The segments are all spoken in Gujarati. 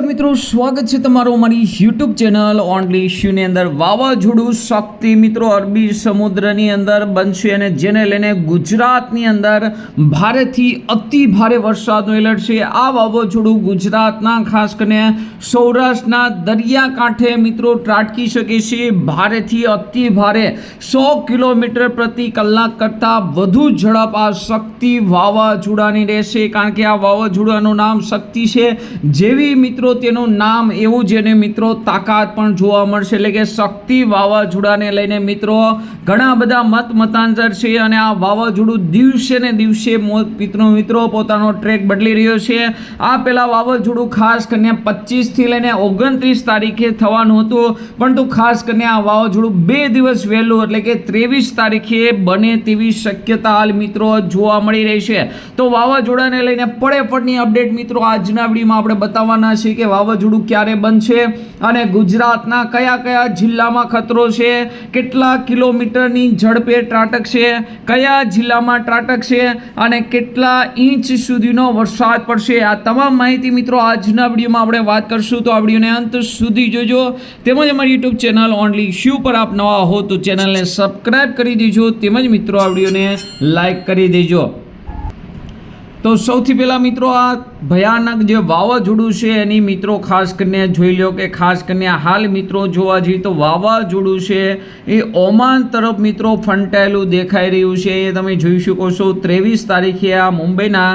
મિત્રો, સ્વાગત છે તમારું અમારી યુટ્યુબ ચેનલ ઓનલી ઇશ્યુની અંદર. વાવાઝોડું શક્તિ મિત્રો, અરબી સમુદ્રની અંદર બનશે અને જેને લઈને ગુજરાતની અંદર ભારેથી અતિ ભારે વરસાદનું એલર્ટ છે. આ વાવાઝોડું ગુજરાતના, ખાસ કરીને સૌરાષ્ટ્રના દરિયાકાંઠે મિત્રો ત્રાટકી શકે છે. ભારેથી અતિ ભારે સો કિલોમીટર પ્રતિ કલાક કરતાં વધુ ઝડપ આ શક્તિ વાવાઝોડાની રહેશે. કારણ કે આ વાવાઝોડાનું નામ શક્તિ છે. જેવી મિત્રો તેનું નામ એવું જેને મિત્રો, તાકાત પણ જોવા મળશે. એટલે કે શક્તિ વાવાઝોડાને લઈને મિત્રો, ઘણા બધા મત મતાંતર છે અને આ વાવાઝોડું દિવસે ને દિવસે મિત્રો મિત્રો, પોતાનો ટ્રેક બદલી રહ્યો છે. આ પહેલાં વાવાઝોડું ખાસ કરીને પચીસથી લઈને ઓગણત્રીસ તારીખે થવાનું હતું. પરંતુ ખાસ કરીને આ વાવાઝોડું બે દિવસ વહેલું, એટલે કે ત્રેવીસ તારીખે બને તેવી શક્યતા હાલ મિત્રો જોવા મળી રહી છે. તો વાવાઝોડાને લઈને પડે પડની અપડેટ મિત્રો આજના વિડીયોમાં આપણે બતાવવાના છે. કે વાવાઝોડું ક્યારે બનશે અને ગુજરાતના કયા કયા જિલ્લામાં ખતરો છે, કેટલા કિલોમીટરની ઝડપે ત્રાટકશે, કયા જિલ્લામાં ત્રાટકશે અને કેટલા ઇંચ સુધીનો વરસાદ પડશે, આ તમામ માહિતી મિત્રો આજના વિડીયોમાં આપણે વાત કરશું. તો આ વિડીયોને અંત સુધી જોજો. તેમજ અમારી યુટ્યુબ ચેનલ ઓનલી શ્યુ પર આપ નવા હો તો ચેનલને સબસ્ક્રાઇબ કરી દેજો. તેમજ મિત્રો આ વિડીયોને લાઈક કરી દેજો. તો સૌથી પહેલાં મિત્રો આ ભયાનક જે વાવાઝોડું છે, એની મિત્રો ખાસ કરીને જોઈ લો કે ખાસ કરીને હાલ મિત્રો જોવા જઈએ તો વાવાઝોડું છે, એ ઓમાન તરફ મિત્રો ફંટાયેલું દેખાઈ રહ્યું છે. એ તમે જોઈ શકો છો, ત્રેવીસ તારીખે આ મુંબઈના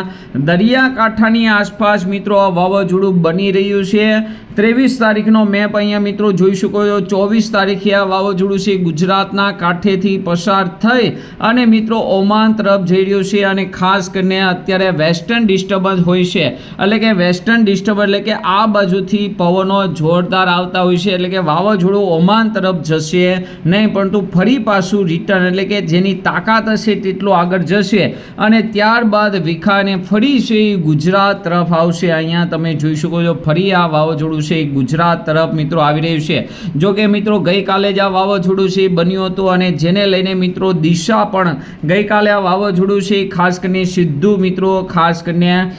દરિયાકાંઠાની આસપાસ મિત્રો આ વાવાઝોડું બની રહ્યું છે. ત્રેવીસ તારીખનો મેપ અહીંયા મિત્રો જોઈ શકો છો. ચોવીસ તારીખે આ વાવાઝોડું છે, ગુજરાતના કાંઠેથી પસાર થઈ અને મિત્રો ઓમાન તરફ જઈ રહ્યું છે અને ખાસ કરીને અત્યારે વેસ્ટર્ન ડિસ્ટર્બન્સ હોય છે. એટલે કે વેસ્ટર્ન ડિસ્ટર્બ એટલે કે આ બાજુથી પવનો જોરદાર આવતા હોય છે, એટલે કે વાવાઝોડું ઓમાન તરફ જશે નહીં, પરંતુ ફરી પાછું રિટર્ન એટલે કે જેની તાકાત હશે તેટલું આગળ જશે. અને ત્યારબાદ વિખાને ફરી છે એ ગુજરાત તરફ આવશે. અહીંયા તમે જોઈ શકો છો, ફરી આ વાવાઝોડું છે એ ગુજરાત તરફ મિત્રો આવી રહ્યું છે. જો કે મિત્રો ગઈકાલે જ આ વાવાઝોડું છે એ બન્યું હતું અને જેને લઈને મિત્રો દિશા પણ ગઈકાલે આ વાવાઝોડું છે ખાસ કરીને સીધું મિત્રો, ખાસ કરીને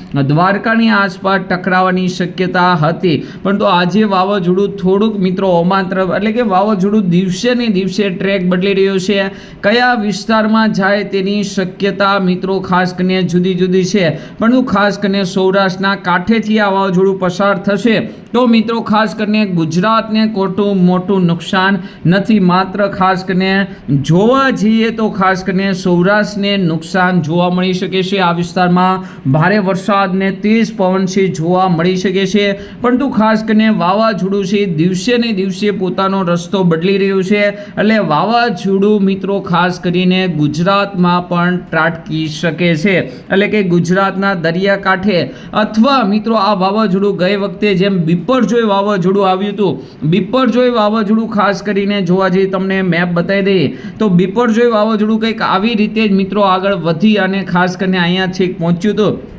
દ્વારકાની આસપાસ ટકરાવાની શક્યતા હતી. પરંતુ આજે વાવાઝોડું થોડુંક મિત્રો ઓમાન એટલે કે વાવાઝોડું દિવસે ને દિવસે ટ્રેક બદલી રહ્યું છે. કયા વિસ્તારમાં જાય તેની શક્યતા મિત્રો ખાસ કરીને જુદી જુદી છે. પરંતુ ખાસ કરીને સૌરાષ્ટ્રના કાંઠેથી આ વાવાઝોડું પસાર થશે. તો મિત્રો ખાસ કરીને ગુજરાતને ખોટું મોટું નુકસાન નથી. માત્ર ખાસ કરીને જોવા જઈએ તો ખાસ કરીને સૌરાષ્ટ્રને નુકસાન જોવા મળી શકે છે. આ વિસ્તારમાં ભારે વરસાદ ને તેજ પવનસિંહ જોવા મળી શકે છે. પરંતુ ખાસ કરીને વાવાઝોડું છે, દિવસે ને દિવસે પોતાનો રસ્તો બદલી રહ્યું છે. એટલે વાવાઝોડું મિત્રો ખાસ કરીને ગુજરાતમાં પણ ત્રાટકી શકે છે. એટલે કે ગુજરાતના દરિયાકાંઠે અથવા મિત્રો આ વાવાઝોડું ગઈ વખતે જેમ બિપરજોય વાવાઝોડું આવ્યું હતું. બિપરજોય વાવાઝોડું ખાસ કરીને જોવા જઈએ તમને મેપ બતાવી દઈએ. તો બિપરજોય વાવાઝોડું કંઈક આવી રીતે જ મિત્રો આગળ વધી અને ખાસ કરીને અહીંયા છેક પહોંચ્યું હતું.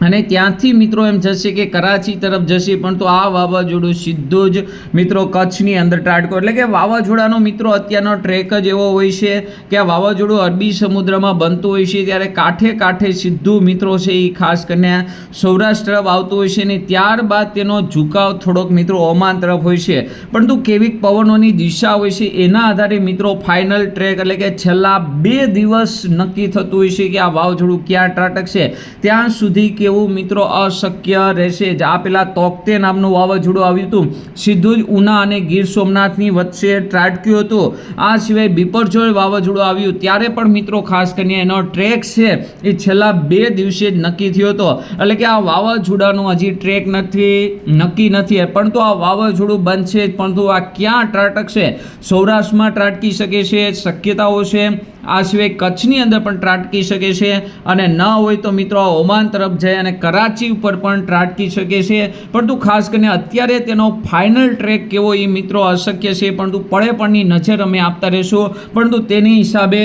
અને ત્યાંથી મિત્રો એમ જશે કે કરાચી તરફ જશે, પણ તો આ વાવાઝોડું સીધું જ મિત્રો કચ્છની અંદર ત્રાટકો એટલે કે વાવાઝોડાનો મિત્રો અત્યારનો ટ્રેક જ એવો હોય છે કે આ વાવાઝોડું અરબી સમુદ્રમાં બનતું હોય છે, ત્યારે કાંઠે કાંઠે સીધું મિત્રો છે એ ખાસ કરીને સૌરાષ્ટ્ર તરફ આવતું હોય છે ને ત્યારબાદ તેનો ઝુકાવ થોડોક મિત્રો ઓમાન તરફ હોય છે. પરંતુ કેવી પવનોની દિશા હોય છે, એના આધારે મિત્રો ફાઇનલ ટ્રેક એટલે કે છેલ્લા બે દિવસ નક્કી થતું હોય છે કે આ વાવાઝોડું ક્યાં ત્રાટકશે. ત્યાં સુધી કેવું મિત્રો અશક્ય રહેશે. જ આ પેલા તોકતે નામનું વાવાઝોડું આવ્યું હતું. સીધું જ ઉના અને ગીર સોમનાથની વચ્ચે ત્રાટક્યું હતું. આ સિવાય બિપરજોય વાવાઝોડું આવ્યું. ત્યારે પણ મિત્રો ખાસ કરીને એનો ટ્રેક છે એ છેલ્લા બે દિવસે જ નક્કી થયો હતો. એટલે કે આ વાવાઝોડાનું હજી ટ્રેક નથી, નક્કી નથી. પરંતુ આ વાવાઝોડું બનશે પરંતુ આ ક્યાં ત્રાટકશે? સૌરાષ્ટ્રમાં ત્રાટકી શકે છે, શક્યતાઓ છે. આ સિવાય કચ્છની અંદર પણ ત્રાટકી શકે છે અને ન હોય તો મિત્રો ઓમાન તરફ જાય અને કરાચી ઉપર પણ ત્રાટકી શકે છે. પરંતુ ખાસ કરીને અત્યારે તેનો ફાઇનલ ટ્રેક કેવો એ મિત્રો અશક્ય છે. પરંતુ પળે પણની નજર અમે આપતા રહીશું. પરંતુ તેની હિસાબે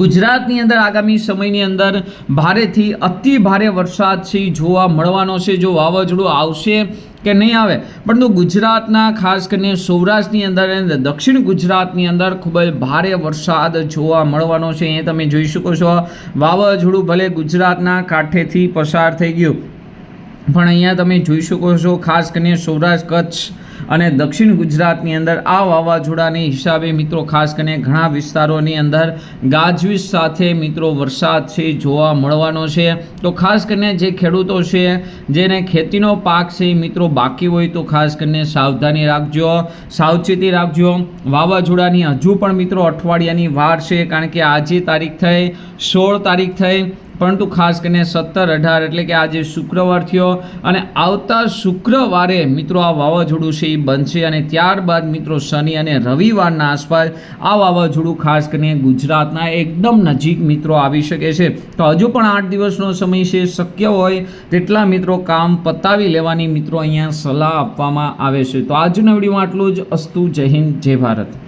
ગુજરાતની અંદર આગામી સમયની અંદર ભારેથી અતિ ભારે વરસાદ છે જોવા મળવાનો છે. જો વાવાઝોડું આવશે કે નહીં આવે, પરંતુ ગુજરાતના, ખાસ કરીને સૌરાષ્ટ્રની અંદર અને દક્ષિણ ગુજરાતની અંદર ખૂબ જ ભારે વરસાદ જોવા મળવાનો છે. એ તમે જોઈ શકો છો, વાવાઝોડું ભલે ગુજરાતના કાંઠેથી પસાર થઈ ગયું, પણ અહીંયા તમે જોઈ શકો છો, ખાસ કરીને સૌરાષ્ટ્ર કચ્છ અને દક્ષિણ ગુજરાતની અંદર આ વાવાઝોડાની હિસાબે મિત્રો ખાસ કરીને ઘણા વિસ્તારોની અંદર ગાજવીજ સાથે મિત્રો વરસાદ છે, જોવા મળવાનો છે. તો ખાસ કરીને જે ખેડૂતો છે, જેને ખેતીનો પાક છે મિત્રો બાકી હોય તો ખાસ કરીને સાવધાની રાખજો. સાવચેતી રાખજો. વાવાઝોડાની હજુ પણ મિત્રો અઠવાડિયાની વાર છે, કારણ કે આજે તારીખ થઈ, સોળ તારીખ થઈ. પરંતુ ખાસ કરીને સત્તર અઢાર એટલે કે આજે શુક્રવાર થયો અને આવતા શુક્રવારે મિત્રો આ વાવાઝોડું છે એ બનશે અને ત્યારબાદ મિત્રો શનિ અને રવિવારના આસપાસ આ વાવાઝોડું ખાસ કરીને ગુજરાતના એકદમ નજીક મિત્રો આવી શકે છે. તો હજુ પણ આઠ દિવસનો સમય છે, શક્ય હોય તેટલા મિત્રો કામ પતાવી લેવાની મિત્રો અહીંયા સલાહ આપવામાં આવે છે. તો આજના વિડીયોમાં આટલું જ. અસ્તુ, જય હિન્દ, જય ભારત.